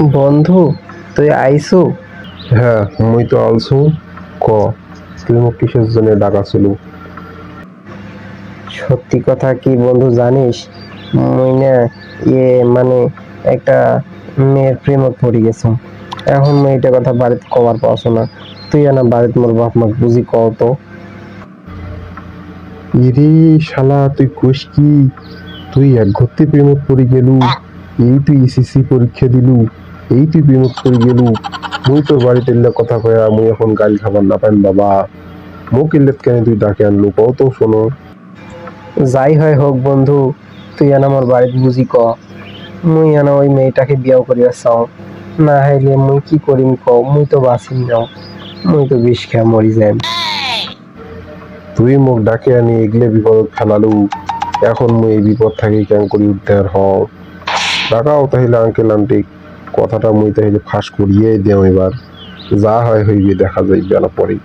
বন্ধু তুই আইসু? হ্যাঁ মুই তো আলছু ক তুই মোক কিসের জন্য ডাকা ছিল সত্যি কথা কি বন্ধু জানিস মুই না ইয়ে মানে একটা মেয়ের প্রেমত পড়ে গেছো। এখন মুই এটা কথা বাড়িতে কবার পাওছো না। তুই না বাড়িতে মোর বাপ মাকে বুঝি কও তো। ইরে শালা তুই কোষ কি? তুই এক ঘরতে প্রেমত পড়ে গেলু এই তুই এসএসসি পরীক্ষা দিলু। এই তুই প্রেমত পড়ে গেলু মুই তোর বাড়িতে এলে কথা কয়া মুই এখন গাল খাবার না পাইম বাবা। মোক ইল্লেত কেন তুই ডাকে আনলু কও তো শোনো। যাই হয় হোক বন্ধু তুই এনা আমার বাড়িতে বুঝি ক। মুই এনা ওই মেয়েটাকে বিয়াও করিয়া চাও। না হাইলে মুই কি করিম ক মুই তো বাঁচিম না। মুই তো বিষ খেয়া মরি যাই তুই মোক ডাকে আনি এগলে বিপদ ফেলালু এখন মুই এই বিপদ থাকি কেন করি উদ্ধার হও। ডাকাও তাহলে আঙ্কেল আন্টি কথাটা মুই তাহলে ফাঁস করিয়ে দেও এবার। যা হয় হইবে দেখা যাইবে না পরে